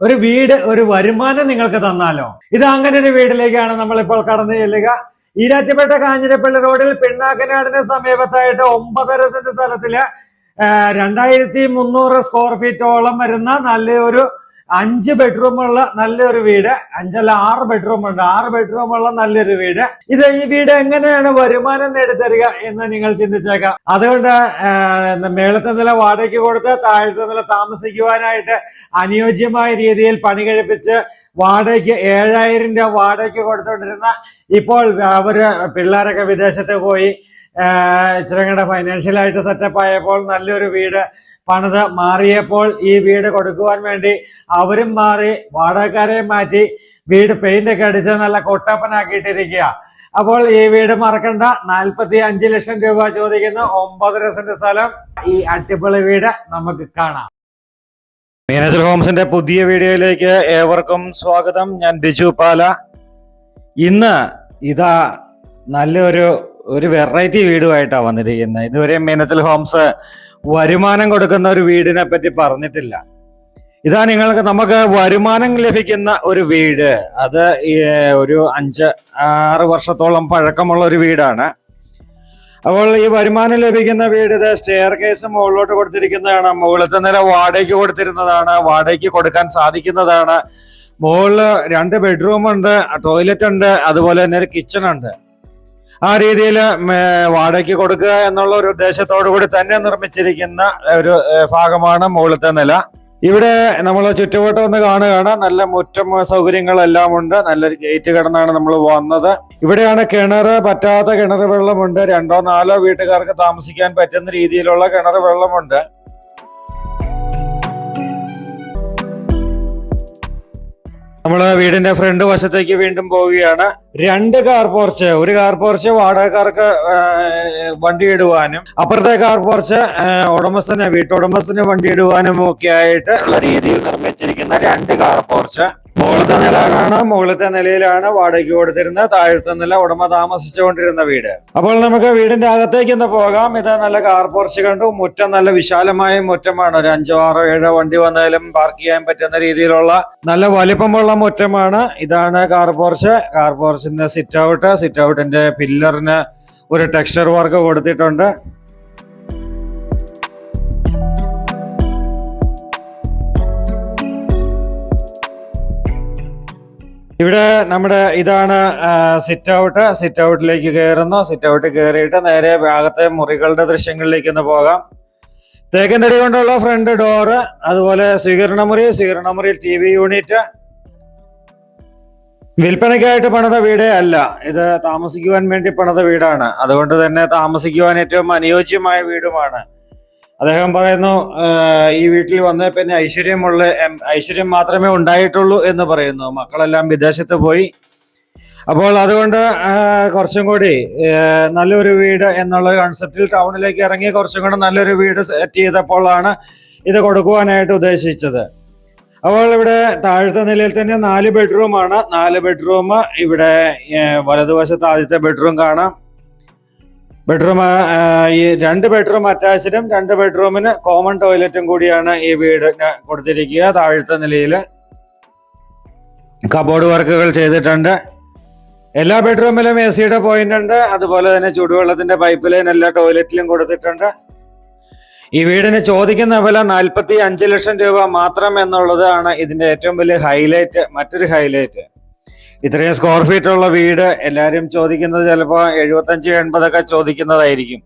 ഒരു വീട് ഒരു വരുമാനം നിങ്ങൾക്ക് തന്നാലോ? ഇത് അങ്ങനെ ഒരു വീട്ടിലേക്കാണ് നമ്മളിപ്പോൾ കടന്നു ചെല്ലുക. ഈരാറ്റുപേട്ട കാഞ്ഞിരപ്പള്ളി റോഡിൽ പിണ്ണാക്കനാടിന് സമീപത്തായിട്ട് ഒമ്പതര സെന്റ് സ്ഥലത്തിൽ രണ്ടായിരത്തി മുന്നൂറ് സ്ക്വയർ ഫീറ്റോളം വരുന്ന നല്ലൊരു അഞ്ച് ബെഡ്റൂമുള്ള നല്ലൊരു വീട് അഞ്ചല്ല ആറ് ബെഡ്റൂം ഉണ്ട്. ആറ് ബെഡ്റൂമുള്ള നല്ലൊരു വീട്. ഇത് ഈ വീട് എങ്ങനെയാണ് വരുമാനം നേടിത്തരിക എന്ന് നിങ്ങൾ ചിന്തിച്ചേക്കാം. അതുകൊണ്ട് മേളത്തെ നില വാടകയ്ക്ക് കൊടുത്ത് താഴത്തെ നില താമസിക്കുവാനായിട്ട് അനുയോജ്യമായ രീതിയിൽ പണി കഴിപ്പിച്ച് വാടകയ്ക്ക് ഏഴായിരം രൂപ വാടകയ്ക്ക് കൊടുത്തുകൊണ്ടിരുന്ന ഇപ്പോൾ അവർ പിള്ളേരൊക്കെ വിദേശത്ത് പോയി ഇച്ചിരി കൂടെ ഫൈനാൻഷ്യലായിട്ട് സെറ്റപ്പ് ആയപ്പോൾ നല്ലൊരു വീട് പണിത് മാറിയപ്പോൾ ഈ വീട് കൊടുക്കുവാൻ വേണ്ടി അവരും മാറി വാടകക്കാരെ മാറ്റി വീട് പെയിന്റ് ഒക്കെ അടിച്ച് നല്ല കൊട്ടപ്പനാക്കിയിട്ടിരിക്കുക. അപ്പോൾ ഈ വീട് മറക്കണ്ട. നാൽപ്പത്തി അഞ്ച് ലക്ഷം രൂപ ചോദിക്കുന്ന. ഒമ്പതര സെന്റ് സ്ഥലം. ഈ അട്ടിപ്പൊളി വീട് നമുക്ക് കാണാം. മീനച്ചൽ ഹോംസിന്റെ പുതിയ വീഡിയോയിലേക്ക് ഏവർക്കും സ്വാഗതം. ഞാൻ ബിജു പാല. ഇന്ന് ഇതാ നല്ലൊരു ഒരു വെറൈറ്റി വീടുമായിട്ടാണ് വന്നിരിക്കുന്നത് ഇതുവരെ മീനത്തിൽ ഹോംസ് വരുമാനം കൊടുക്കുന്ന ഒരു വീടിനെ പറ്റി പറഞ്ഞിട്ടില്ല. ഇതാ നിങ്ങൾക്ക് നമുക്ക് വരുമാനം ലഭിക്കുന്ന ഒരു വീട്. അത് ഒരു അഞ്ച് ആറ് വർഷത്തോളം പഴക്കമുള്ള ഒരു വീടാണ്. അപ്പോൾ ഈ വരുമാനം ലഭിക്കുന്ന വീട് ഇത് സ്റ്റെയർ കേസ് മുകളിലോട്ട് കൊടുത്തിരിക്കുന്നതാണ്. മുകളിലത്തെ നില വാടകയ്ക്ക് കൊടുത്തിരുന്നതാണ്. വാടകയ്ക്ക് കൊടുക്കാൻ സാധിക്കുന്നതാണ്. മുകളിൽ രണ്ട് ബെഡ്റൂം ഉണ്ട് ടോയ്ലറ്റ് ഉണ്ട് അതുപോലെ തന്നെ ഒരു കിച്ചൺ ഉണ്ട്. ആ രീതിയിൽ വാടകയ്ക്ക് കൊടുക്കുക എന്നുള്ള ഒരു ഉദ്ദേശത്തോടു കൂടി തന്നെ നിർമ്മിച്ചിരിക്കുന്ന ഒരു ഭാഗമാണ് മുകളിലത്തെ നില. ഇവിടെ നമ്മൾ ചുറ്റുവട്ടം ഒന്ന് കാണുകയാണ്. നല്ല മുറ്റം സൗകര്യങ്ങളെല്ലാം ഉണ്ട്. നല്ലൊരു ഗേറ്റ് കിടന്നാണ് നമ്മൾ വന്നത്. ഇവിടെയാണ് കിണർ പറ്റാത്ത കിണർ വെള്ളമുണ്ട്. രണ്ടോ നാലോ വീട്ടുകാർക്ക് താമസിക്കാൻ പറ്റുന്ന രീതിയിലുള്ള കിണർ വെള്ളമുണ്ട്. നമ്മൾ വീടിന്റെ ഫ്രണ്ട് വശത്തേക്ക് വീണ്ടും പോവുകയാണ്. രണ്ട് കാർ പോർച്ച് ഒരു കാർ പോർച്ച് വാടകക്കാർക്ക് വണ്ടി ഇടുവാനും അപ്പുറത്തെ കാർ പോർച്ച് ഉടമസ്ഥന് വീട്ടുടമസ്ഥന് വണ്ടി ഇടുവാനും ഒക്കെ ആയിട്ട് ഉള്ള രീതിയിൽ നിർമ്മിച്ചിരിക്കുന്ന രണ്ട് കാർ പോർച്ച്. മുകളിലത്തെ നില കാണാം മുകളിലത്തെ നിലയിലാണ് വാടകയ്ക്ക് കൊടുത്തിരുന്ന താഴത്തെ നില ഉടമ താമസിച്ചുകൊണ്ടിരുന്ന വീട്. അപ്പോൾ നമുക്ക് വീടിന്റെ അകത്തേക്ക് ഒന്ന് പോകാം. ഇത് നല്ല കാർ പോർച്ച് കണ്ടു. മുറ്റം നല്ല വിശാലമായ മുറ്റമാണ്. ഒരു അഞ്ചോ ആറോ ഏഴോ വണ്ടി വന്നാലും പാർക്ക് ചെയ്യാൻ പറ്റുന്ന രീതിയിലുള്ള നല്ല വലിപ്പമുള്ള മുറ്റമാണ്. ഇതാണ് കാർ പോർച്ച് കാർ പോർച്ചിന്റെ സിറ്റ് ഔട്ട് സിറ്റ് ഔട്ടിന്റെ പില്ലറിന് ഒരു ടെക്സ്ചർ വർക്ക് കൊടുത്തിട്ടുണ്ട്. ഇവിടെ നമ്മുടെ ഇതാണ് സിറ്റ് ഔട്ട് സിറ്റ് ഔട്ടിലേക്ക് കയറുന്നു. സിറ്റ് ഔട്ട് കയറിയിട്ട് നേരെ ഭാഗത്തെ മുറികളുടെ ദൃശ്യങ്ങളിലേക്ക് ഒന്ന് പോകാം. തേക്കൻ കൊണ്ടുള്ള ഫ്രണ്ട് ഡോറ് അതുപോലെ സ്വീകരണ മുറി സ്വീകരണ മുറിയിൽ ടി വി യൂണിറ്റ് വിൽപ്പനയ്ക്കായിട്ട് പണിത വീടേ അല്ല. ഇത് താമസിക്കുവാൻ വേണ്ടി പണിത വീടാണ്. അതുകൊണ്ട് തന്നെ താമസിക്കുവാൻ ഏറ്റവും അനുയോജ്യമായ വീടുമാണ്. അദ്ദേഹം പറയുന്നു ഈ വീട്ടിൽ വന്ന പിന്നെ ഐശ്വര്യമുള്ള ഐശ്വര്യം മാത്രമേ ഉണ്ടായിട്ടുള്ളൂ എന്ന് പറയുന്നു. മക്കളെല്ലാം വിദേശത്ത് പോയി. അപ്പോൾ അതുകൊണ്ട് കുറച്ചും കൂടി നല്ലൊരു വീട് എന്നുള്ള കൺസെപ്റ്റിൽ ടൗണിലേക്ക് ഇറങ്ങി കുറച്ചും കൂടെ നല്ലൊരു വീട് സെറ്റ് ചെയ്തപ്പോഴാണ് ഇത് കൊടുക്കുവാനായിട്ട് ഉദ്ദേശിച്ചത്. അപ്പോൾ ഇവിടെ താഴത്തെ നിലയിൽ തന്നെ നാല് ബെഡ്റൂമാണ് നാല് ബെഡ്റൂം ഇവിടെ വലതുവശത്ത് ആദ്യത്തെ ബെഡ്റൂം കാണാം. ബെഡ്റൂം ഈ രണ്ട് ബെഡ്റൂം അറ്റാച്ച്ഡും രണ്ട് ബെഡ്റൂമിന് കോമൺ ടോയ്ലറ്റും കൂടിയാണ് ഈ വീട് കൊടുത്തിരിക്കുക താഴത്തെ നിലയിൽ കബോർഡ് വർക്കുകൾ ചെയ്തിട്ടുണ്ട്. എല്ലാ ബെഡ്റൂമിലും എ സിയുടെ പോയിന്റ് ഉണ്ട്. അതുപോലെ തന്നെ ചൂടുവെള്ളത്തിന്റെ പൈപ്പ് ലൈൻ എല്ലാ ടോയ്ലറ്റിലും കൊടുത്തിട്ടുണ്ട്. ഈ വീടിന് ചോദിക്കുന്ന വില നാൽപ്പത്തി അഞ്ച് ലക്ഷം രൂപ മാത്രം എന്നുള്ളതാണ് ഇതിന്റെ ഏറ്റവും വലിയ ഹൈലൈറ്റ് മറ്റൊരു ഹൈലൈറ്റ് ഇത്രയും സ്ക്വയർ ഫീറ്റ് ഉള്ള വീട് എല്ലാവരും ചോദിക്കുന്നത് ചിലപ്പോൾ എഴുപത്തഞ്ച് എൺപതൊക്കെ ചോദിക്കുന്നതായിരിക്കും.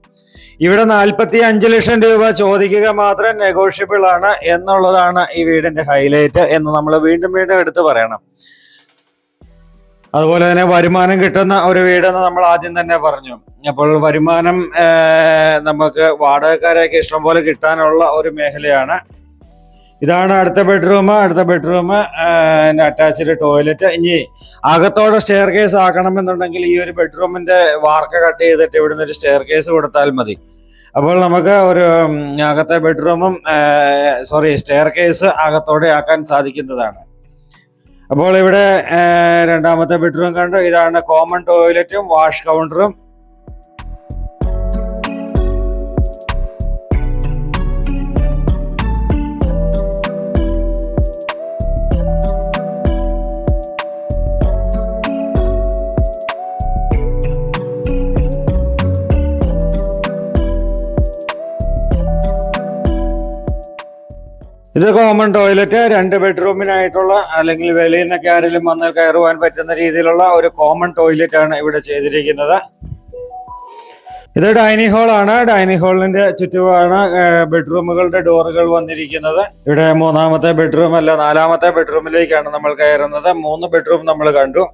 ഇവിടെ നാൽപ്പത്തി അഞ്ച് ലക്ഷം രൂപ ചോദിക്കുക മാത്രം നെഗോഷ്യബിൾ ആണ് എന്നുള്ളതാണ് ഈ വീടിന്റെ ഹൈലൈറ്റ് എന്ന് നമ്മൾ വീണ്ടും വീണ്ടും എടുത്തു പറയണം. അതുപോലെ തന്നെ വരുമാനം കിട്ടുന്ന ഒരു വീടെന്ന് നമ്മൾ ആദ്യം തന്നെ പറഞ്ഞു. അപ്പോൾ വരുമാനം നമുക്ക് വാടകക്കാരെയൊക്കെ ഇഷ്ടംപോലെ കിട്ടാനുള്ള ഒരു മേഖലയാണ്. ഇതാണ് അടുത്ത ബെഡ്റൂം അടുത്ത ബെഡ്റൂം അറ്റാച്ച്ഡ് ടോയ്ലറ്റ്. ഇനി അകത്തോടെ സ്റ്റെയർ കേസ് ആക്കണമെന്നുണ്ടെങ്കിൽ ഈ ഒരു ബെഡ്റൂമിന്റെ വാർക്ക കട്ട് ചെയ്തിട്ട് ഇവിടുന്ന് ഒരു സ്റ്റെയർ കേസ് കൊടുത്താൽ മതി. അപ്പോൾ നമുക്ക് ഒരു അകത്തെ ബെഡ്റൂമും സോറി സ്റ്റെയർ കേസ് അകത്തോടെ ആക്കാൻ സാധിക്കുന്നതാണ്. അപ്പോൾ ഇവിടെ രണ്ടാമത്തെ ബെഡ്റൂം കണ്ടു. ഇതാണ് കോമൺ ടോയ്ലറ്റും വാഷ് കൗണ്ടറും ഇത് കോമൺ ടോയ്ലറ്റ് രണ്ട് ബെഡ്റൂമിനായിട്ടുള്ള അല്ലെങ്കിൽ വെളിയിൽ നിന്നൊക്കെ ആരെങ്കിലും വന്ന് കയറുവാൻ പറ്റുന്ന രീതിയിലുള്ള ഒരു കോമൺ ടോയ്ലറ്റ് ആണ് ഇവിടെ ചെയ്തിരിക്കുന്നത്. ഇത് ഡൈനിങ് ഹാൾ ആണ്. ഡൈനിങ് ഹാളിന്റെ ചുറ്റുമാണ് ബെഡ്റൂമുകളുടെ ഡോറുകൾ വന്നിരിക്കുന്നത്. ഇവിടെ മൂന്നാമത്തെ ബെഡ്റൂം അല്ല നാലാമത്തെ ബെഡ്റൂമിലേക്കാണ് നമ്മൾ കയറുന്നത്. മൂന്ന് ബെഡ്റൂം നമ്മൾ കണ്ടു.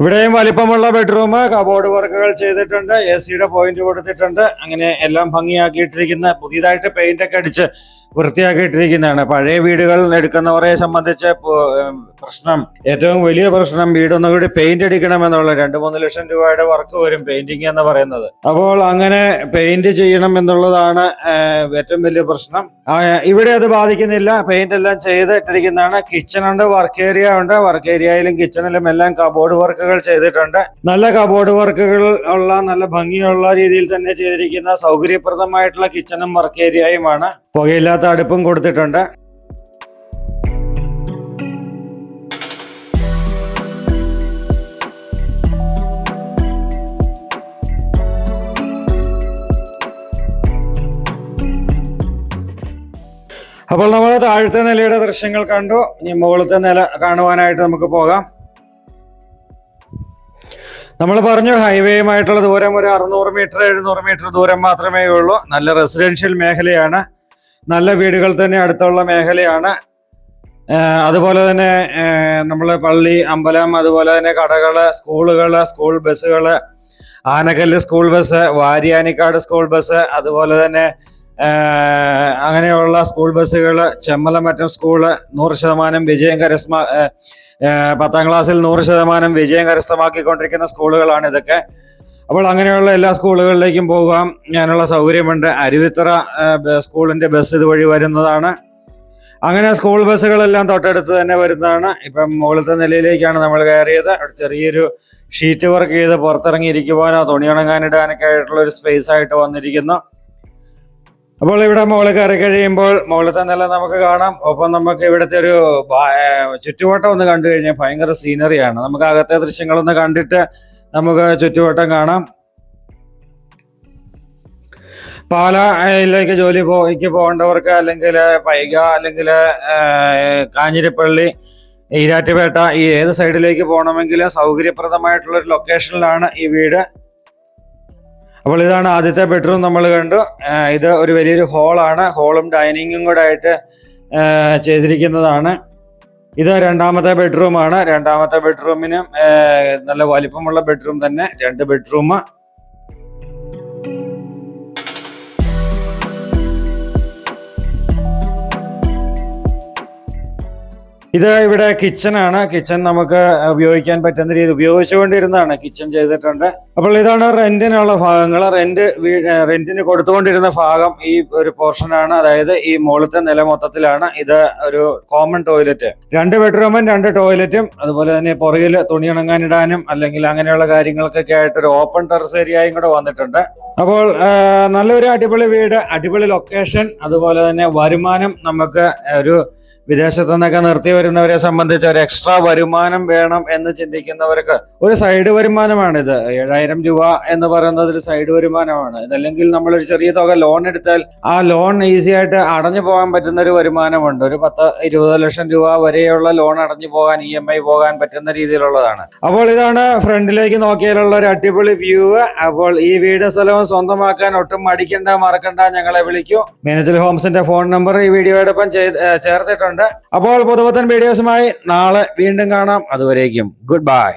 ഇവിടെയും വലിപ്പമുള്ള ബെഡ്റൂം കബോർഡ് വർക്കുകൾ ചെയ്തിട്ടുണ്ട് എ സിയുടെ പോയിന്റ് കൊടുത്തിട്ടുണ്ട്. അങ്ങനെ എല്ലാം ഭംഗിയാക്കിയിട്ടിരിക്കുന്ന പുതിയതായിട്ട് പെയിന്റ് ഒക്കെ അടിച്ച് വൃത്തിയാക്കിയിട്ടിരിക്കുന്നതാണ്. പഴയ വീടുകളിൽ എടുക്കുന്നവരെ സംബന്ധിച്ച് പ്രശ്നം ഏറ്റവും വലിയ പ്രശ്നം വീടൊന്നും കൂടി പെയിന്റ് അടിക്കണം എന്നുള്ള രണ്ട് മൂന്ന് ലക്ഷം രൂപയുടെ വർക്ക് വരും പെയിന്റിങ് എന്ന് പറയുന്നത്. അപ്പോൾ അങ്ങനെ പെയിന്റ് ചെയ്യണം എന്നുള്ളതാണ് ഏറ്റവും വലിയ പ്രശ്നം. ഇവിടെ അത് ബാധിക്കുന്നില്ല. പെയിന്റ് എല്ലാം ചെയ്തിട്ടിരിക്കുന്നതാണ്. കിച്ചൺ ഉണ്ട് വർക്ക് ഏരിയ ഉണ്ട്. വർക്ക് ഏരിയയിലും കിച്ചണിലും എല്ലാം കബോർഡ് വർക്കുകൾ ചെയ്തിട്ടുണ്ട്. നല്ല കബോർഡ് വർക്കുകൾ ഉള്ള നല്ല ഭംഗിയുള്ള രീതിയിൽ തന്നെ ചെയ്തിരിക്കുന്ന സൗകര്യപ്രദമായിട്ടുള്ള കിച്ചണും വർക്ക് ഏരിയയുമാണ് പുകയില്ലാത്ത അടുപ്പും കൊടുത്തിട്ടുണ്ട്. അപ്പോൾ നമ്മൾ താഴത്തെ നിലയുടെ ദൃശ്യങ്ങൾ കണ്ടു. ഇനി മുകളിലത്തെ നില കാണുവാനായിട്ട് നമുക്ക് പോകാം. നമ്മൾ പറഞ്ഞു ഹൈവേയുമായിട്ടുള്ള ദൂരം ഒരു അറുന്നൂറ് മീറ്റർ എഴുന്നൂറ് മീറ്റർ ദൂരം മാത്രമേ ഉള്ളൂ. നല്ല റെസിഡൻഷ്യൽ മേഖലയാണ്. നല്ല വീടുകൾ തന്നെ അടുത്തുള്ള മേഖലയാണ്. അതുപോലെ തന്നെ നമ്മൾ പള്ളി അമ്പലം അതുപോലെ തന്നെ കടകൾ സ്കൂളുകൾ സ്കൂൾ ബസ്സുകൾ Anakkallu school bus Variyanikkad school bus അതുപോലെ തന്നെ അങ്ങനെയുള്ള സ്കൂൾ ബസ്സുകൾ ചെമ്മലമറ്റം സ്കൂൾ നൂറ് ശതമാനം വിജയം കരസ്ഥമാ പത്താം ക്ലാസ്സിൽ നൂറ് ശതമാനം വിജയം കരസ്ഥമാക്കിക്കൊണ്ടിരിക്കുന്ന സ്കൂളുകളാണ് ഇതൊക്കെ. അപ്പോൾ അങ്ങനെയുള്ള എല്ലാ സ്കൂളുകളിലേക്കും പോകാം. ഞാനുള്ള സൗകര്യമുണ്ട്. അരുവിത്തറ സ്കൂളിന്റെ ബസ് ഇതുവഴി വരുന്നതാണ്. അങ്ങനെ സ്കൂൾ ബസ്സുകളെല്ലാം തൊട്ടടുത്ത് തന്നെ വരുന്നതാണ്. ഇപ്പം മുകളിലത്തെ നിലയിലേക്കാണ് നമ്മൾ കയറിയത്. അവിടെ ചെറിയൊരു ഷീറ്റ് വർക്ക് ചെയ്ത് പുറത്തിറങ്ങിയിരിക്കുവാനോ തുണി ഉണങ്ങാനിടാനൊക്കെ ആയിട്ടുള്ള ഒരു സ്പേസ് ആയിട്ട് വന്നിരിക്കുന്നു. അപ്പോൾ ഇവിടെ മുകളിൽ കയറി കഴിയുമ്പോൾ മുകളിലത്തെ നില നമുക്ക് കാണാം. ഒപ്പം നമുക്ക് ഇവിടുത്തെ ഒരു ചുറ്റുവട്ടം ഒന്ന് കണ്ടു കഴിഞ്ഞാൽ ഭയങ്കര സീനറിയാണ് നമുക്ക് അകത്തെ ദൃശ്യങ്ങളൊന്ന് കണ്ടിട്ട് നമുക്ക് ചുറ്റുവട്ടം കാണാം. പാലയിലേക്ക് ജോലി പോയിക്ക് പോകേണ്ടവർക്ക് അല്ലെങ്കിൽ പൈക അല്ലെങ്കിൽ കാഞ്ഞിരപ്പള്ളി ഈരാറ്റുപേട്ട ഈ ഏത് സൈഡിലേക്ക് പോകണമെങ്കിലും സൗകര്യപ്രദമായിട്ടുള്ള ഒരു ലൊക്കേഷനിലാണ് ഈ വീട്. അപ്പോൾ ഇതാണ് ആദ്യത്തെ ബെഡ്റൂം നമ്മൾ കണ്ടു. ഇത് ഒരു വലിയൊരു ഹോളാണ് ഹോളും ഡൈനിങ്ങും കൂടെ ആയിട്ട് ചെയ്തിരിക്കുന്നതാണ്. ഇത് രണ്ടാമത്തെ ബെഡ്റൂമാണ് രണ്ടാമത്തെ ബെഡ്റൂമിനും നല്ല വലിപ്പമുള്ള ബെഡ്റൂം തന്നെ. രണ്ട് ബെഡ്റൂം ഇത് ഇവിടെ കിച്ചൺ ആണ്. കിച്ചൺ നമുക്ക് ഉപയോഗിക്കാൻ പറ്റുന്ന രീതി ഉപയോഗിച്ചുകൊണ്ടിരുന്നതാണ്. കിച്ചൺ ചെയ്തിട്ടുണ്ട്. അപ്പോൾ ഇതാണ് റെന്റിനുള്ള ഭാഗങ്ങൾ. റെന്റ് റെന്റിന് കൊടുത്തുകൊണ്ടിരുന്ന ഭാഗം ഈ ഒരു പോർഷനാണ് അതായത് ഈ മുകളിലത്തെ നില മൊത്തത്തിലാണ് ഇത് ഒരു കോമൺ ടോയ്ലറ്റ് രണ്ട് ബെഡ്റൂമും രണ്ട് ടോയ്ലറ്റും അതുപോലെ തന്നെ പുറകിൽ തുണി ഉണങ്ങാനിടാനും അല്ലെങ്കിൽ അങ്ങനെയുള്ള കാര്യങ്ങൾക്കൊക്കെ ആയിട്ട് ഒരു ഓപ്പൺ ടെറസ് ഏരിയയും കൂടെ വന്നിട്ടുണ്ട്. അപ്പോൾ നല്ലൊരു അടിപൊളി വീട് അടിപൊളി ലൊക്കേഷൻ അതുപോലെ തന്നെ വരുമാനം നമുക്ക് ഒരു വിദേശത്തു നിന്നൊക്കെ നിർത്തി വരുന്നവരെ സംബന്ധിച്ച് ഒരു എക്സ്ട്രാ വരുമാനം വേണം എന്ന് ചിന്തിക്കുന്നവർക്ക് ഒരു സൈഡ് വരുമാനമാണിത്. ഏഴായിരം രൂപ എന്ന് പറയുന്നത് ഒരു സൈഡ് വരുമാനമാണ്. ഇതല്ലെങ്കിൽ നമ്മൾ ഒരു ചെറിയ തുക ലോൺ എടുത്താൽ ആ ലോൺ ഈസി ആയിട്ട് അടഞ്ഞു പോകാൻ പറ്റുന്ന ഒരു വരുമാനമുണ്ട്. ഒരു പത്ത് ഇരുപത് ലക്ഷം രൂപ വരെയുള്ള ലോൺ അടഞ്ഞു പോകാൻ ഇ എം ഐ പോകാൻ പറ്റുന്ന രീതിയിലുള്ളതാണ്. അപ്പോൾ ഇതാണ് ഫ്രണ്ടിലേക്ക് നോക്കിയാലുള്ള ഒരു അടിപൊളി വ്യൂ അപ്പോൾ ഈ വീട് സ്ഥലവും സ്വന്തമാക്കാൻ ഒട്ടും മടിക്കണ്ട മറക്കണ്ട. ഞങ്ങളെ വിളിക്കൂ. മേനേജർ ഹോംസിന്റെ ഫോൺ നമ്പർ ഈ വീഡിയോയോടൊപ്പം ചെയ്ത് ചേർത്തിട്ടുണ്ട് അപ്പോൾ പുതുപുത്തൻ വീഡിയോസുമായി നാളെ വീണ്ടും കാണാം. അതുവരേക്കും ഗുഡ് ബൈ